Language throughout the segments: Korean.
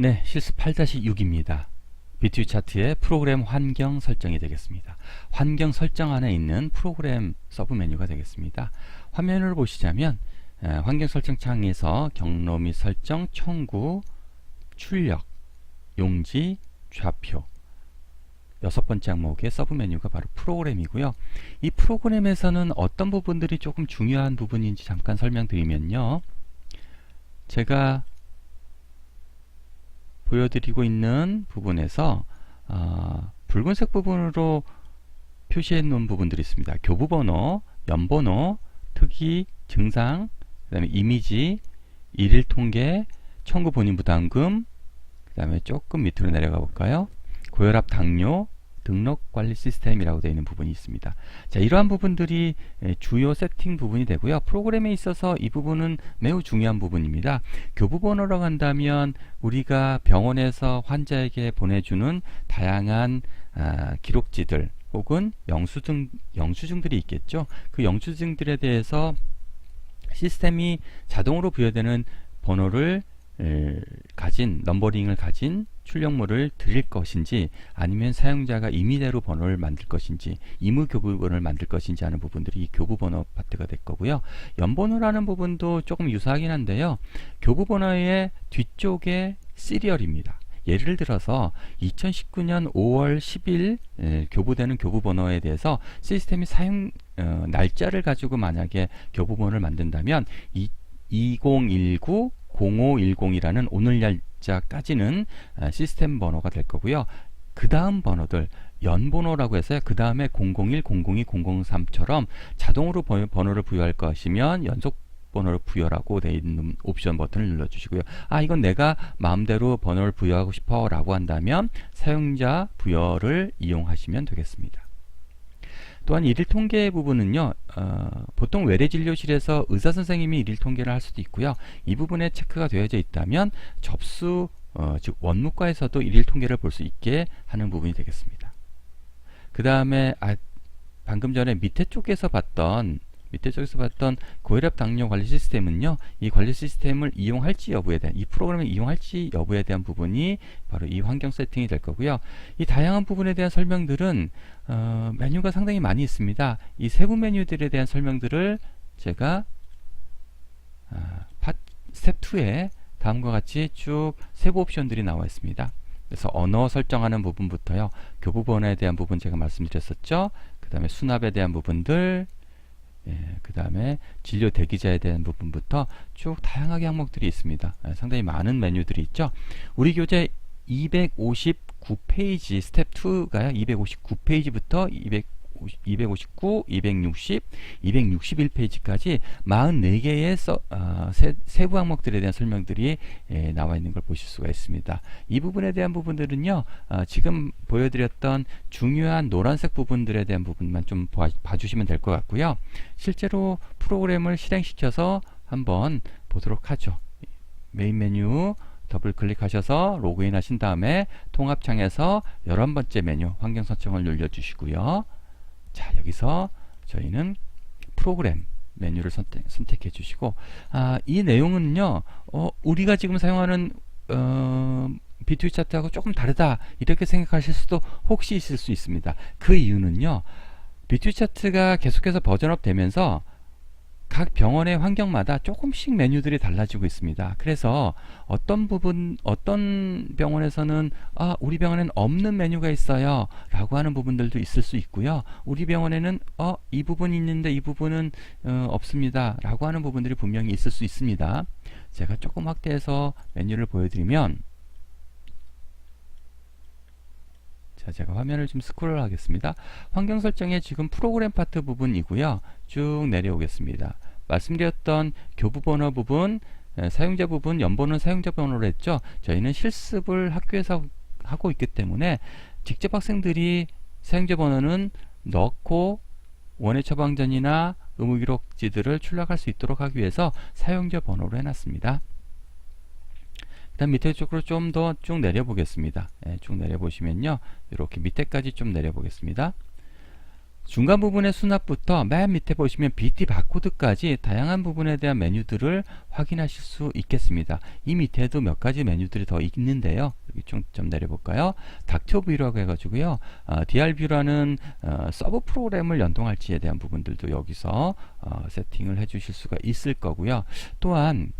네, 실습 8-6입니다. 비트위 차트의 프로그램 환경 설정이 되겠습니다. 환경 설정 안에 있는 프로그램 서브 메뉴가 되겠습니다. 화면을 보시자면 에, 환경 설정 창에서 경로 및 설정, 청구, 출력, 용지, 좌표 여섯 번째 항목의 서브 메뉴가 바로 프로그램이고요. 이 프로그램에서는 어떤 부분들이 조금 중요한 부분인지 잠깐 설명드리면요. 제가 보여드리고 있는 부분에서 어, 붉은색 부분으로 표시해 놓은 부분들이 있습니다. 교부번호, 연번호, 특이, 증상, 그 다음에 이미지, 일일 통계, 청구 본인 부담금, 그 다음에 조금 밑으로 내려가 볼까요? 고혈압, 당뇨, 등록 관리 시스템이라고 되어 있는 부분이 있습니다. 자, 이러한 부분들이 에, 주요 세팅 부분이 되고요. 프로그램에 있어서 이 부분은 매우 중요한 부분입니다. 교부번호라고 한다면 우리가 병원에서 환자에게 보내주는 다양한 아, 기록지들 혹은 영수증, 영수증들이 있겠죠. 그 영수증들에 대해서 시스템이 자동으로 부여되는 번호를 에, 가진 넘버링을 가진 출력물을 드릴 것인지 아니면 사용자가 임의대로 번호를 만들 것인지 임의 교부번호를 만들 것인지 하는 부분들이 이 교부번호 파트가 될 거고요. 연번호라는 부분도 조금 유사하긴 한데요. 교부번호의 뒤쪽에 시리얼입니다. 예를 들어서 2019년 5월 10일 에, 교부되는 교부번호에 대해서 시스템이 사용 어, 날짜를 가지고 만약에 교부번호를 만든다면 이, 2019 0510이라는 오늘 날짜까지는 아, 시스템 번호가 될 거고요. 그 다음 번호들 연번호라고 해서 그 다음에 001, 002, 003처럼 자동으로 번- 번호를 부여할 것이면 연속 번호를 부여라고 되어 있는 옵션 버튼을 눌러주시고요. 아 이건 내가 마음대로 번호를 부여하고 싶어 라고 한다면 사용자 부여를 이용하시면 되겠습니다. 또한 일일 통계 부분은요, 어, 보통 외래 진료실에서 의사 선생님이 일일 통계를 할 수도 있고요. 이 부분에 체크가 되어져 있다면 접수, 어, 즉 원무과에서도 일일 통계를 볼 수 있게 하는 부분이 되겠습니다. 그 다음에 아, 방금 전에 밑에 쪽에서 봤던 밑에 쪽에서 봤던 고혈압 당뇨 관리 시스템은요, 이 관리 시스템을 이용할지 여부에 대한 이 프로그램을 이용할지 여부에 대한 부분이 바로 이 환경 세팅이 될 거고요. 이 다양한 부분에 대한 설명들은 어, 메뉴가 상당히 많이 있습니다. 이 세부 메뉴들에 대한 설명들을 제가 아, 파, 스텝 2에 다음과 같이 쭉 세부 옵션들이 나와 있습니다. 그래서 언어 설정하는 부분부터요. 교부 번호에 대한 부분 제가 말씀드렸었죠. 그 다음에 수납에 대한 부분들, 예, 그 다음에 진료 대기자에 대한 부분부터 쭉 다양하게 항목들이 있습니다. 예, 상당히 많은 메뉴들이 있죠. 우리 교재 259페이지 스텝 2가요. 259페이지부터 250, 259, 260, 261페이지까지 44개의 서, 어, 세, 세부 항목들에 대한 설명들이 예, 나와 있는 걸 보실 수가 있습니다. 이 부분에 대한 부분들은요, 어, 지금 보여드렸던 중요한 노란색 부분들에 대한 부분만 좀 봐, 봐주시면 될 것 같고요. 실제로 프로그램을 실행시켜서 한번 보도록 하죠. 메인 메뉴 더블 클릭하셔서 로그인 하신 다음에 통합창에서 11번째 메뉴 환경 설정을 눌러주시고요. 자 여기서 저희는 프로그램 메뉴를 선택, 선택 해 주시고 아, 이 내용은요 어, 우리가 지금 사용하는 어, 비트위 차트하고 조금 다르다 이렇게 생각하실 수도 혹시 있을 수 있습니다. 그 이유는요 비트위 차트가 계속해서 버전업 되면서 각 병원의 환경마다 조금씩 메뉴들이 달라지고 있습니다. 그래서 어떤 부분, 어떤 병원에서는 아, 우리 병원에는 없는 메뉴가 있어요. 라고 하는 부분들도 있을 수 있고요. 우리 병원에는 어, 이 부분이 있는데 이 부분은 어, 없습니다. 라고 하는 부분들이 분명히 있을 수 있습니다. 제가 조금 확대해서 메뉴를 보여드리면 자, 제가 화면을 좀 스크롤 하겠습니다. 환경 설정의 지금 프로그램 파트 부분이고요. 쭉 내려오겠습니다. 말씀드렸던 교부 번호 부분, 에, 사용자 부분, 연번호는 사용자 번호로 했죠. 저희는 실습을 학교에서 하고 있기 때문에 직접 학생들이 사용자 번호는 넣고 원예 처방전이나 의무 기록지들을 출력할 수 있도록 하기 위해서 사용자 번호로 해놨습니다. 일단 밑에 쪽으로 좀 더 쭉 내려보겠습니다. 예, 쭉 내려보시면요. 이렇게 밑에까지 좀 내려보겠습니다. 중간 부분의 수납부터 맨 밑에 보시면 BT 바코드까지 다양한 부분에 대한 메뉴들을 확인하실 수 있겠습니다. 이 밑에도 몇 가지 메뉴들이 더 있는데요. 여기 좀, 좀 내려볼까요? 닥터뷰라고 해가지고요. 어, DR뷰라는 어, 서브 프로그램을 연동할지에 대한 부분들도 여기서 어, 세팅을 해주실 수가 있을 거고요. 또한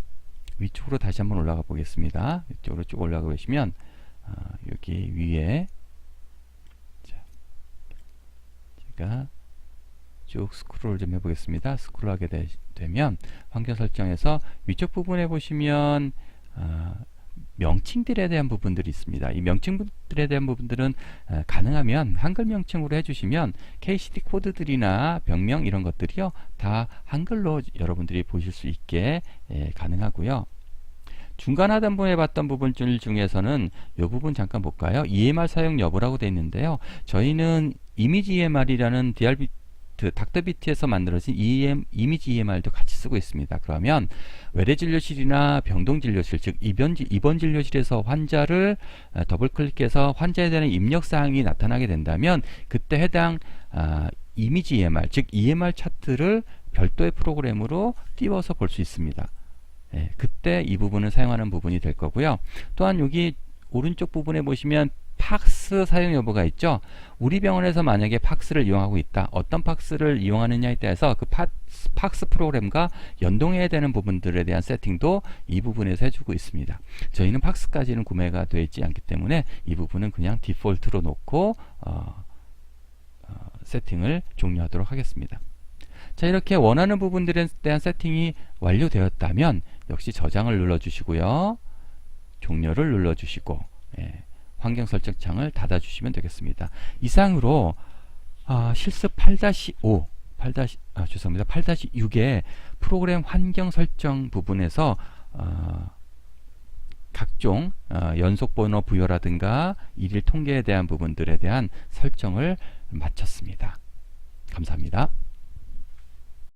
위쪽으로 다시 한번 올라가 보겠습니다. 이쪽으로 쭉 올라가 보시면 어, 여기 위에 제가 쭉 스크롤 좀 해보겠습니다. 스크롤하게 되, 면 환경 설정에서 위쪽 부분에 보시면 어, 명칭들에 대한 부분들이 있습니다. 이 명칭들에 대한 부분들은 어, 가능하면 한글 명칭으로 해주시면 KCD 코드들이나 병명 이런 것들이요 다 한글로 여러분들이 보실 수 있게 예, 가능하고요. 중간 하단부에 봤던 부분들 중에서는 이 부분 잠깐 볼까요? EMR 사용 여부라고 되어 있는데요. 저희는 이미지 EMR이라는 DRB 닥터비트에서 만들어진 EM, 이미지 EMR도 같이 쓰고 있습니다. 그러면 외래 진료실이나 병동 진료실, 즉 입원, 입원 진료실에서 환자를 어, 더블 클릭해서 환자에 대한 입력 사항이 나타나게 된다면 그때 해당 아, 이미지 EMR, 즉 EMR 차트를 별도의 프로그램으로 띄워서 볼 수 있습니다. 예, 그때 이 부분을 사용하는 부분이 될 거고요. 또한 여기 오른쪽 부분에 보시면 팍스 사용 여부가 있죠. 우리 병원에서 만약에 팍스를 이용하고 있다. 어떤 팍스를 이용하느냐에 따라서 그 팍스, 팍스 프로그램과 연동해야 되는 부분들에 대한 세팅도 이 부분에서 해주고 있습니다. 저희는 팍스까지는 구매가 되어 있지 않기 때문에 이 부분은 그냥 디폴트로 놓고 어, 어, 세팅을 종료하도록 하겠습니다. 자 이렇게 원하는 부분들에 대한 세팅이 완료되었다면 역시 저장을 눌러주시고요. 종료를 눌러주시고 예. 환경 설정 창을 닫아 주시면 되겠습니다. 이상으로 아, 실습 8-5 8 아, 죄송합니다. 8-6의 프로그램 환경 설정 부분에서 어, 각종 어, 연속 번호 부여라든가 일일 통계에 대한 부분들에 대한 설정을 마쳤습니다. 감사합니다.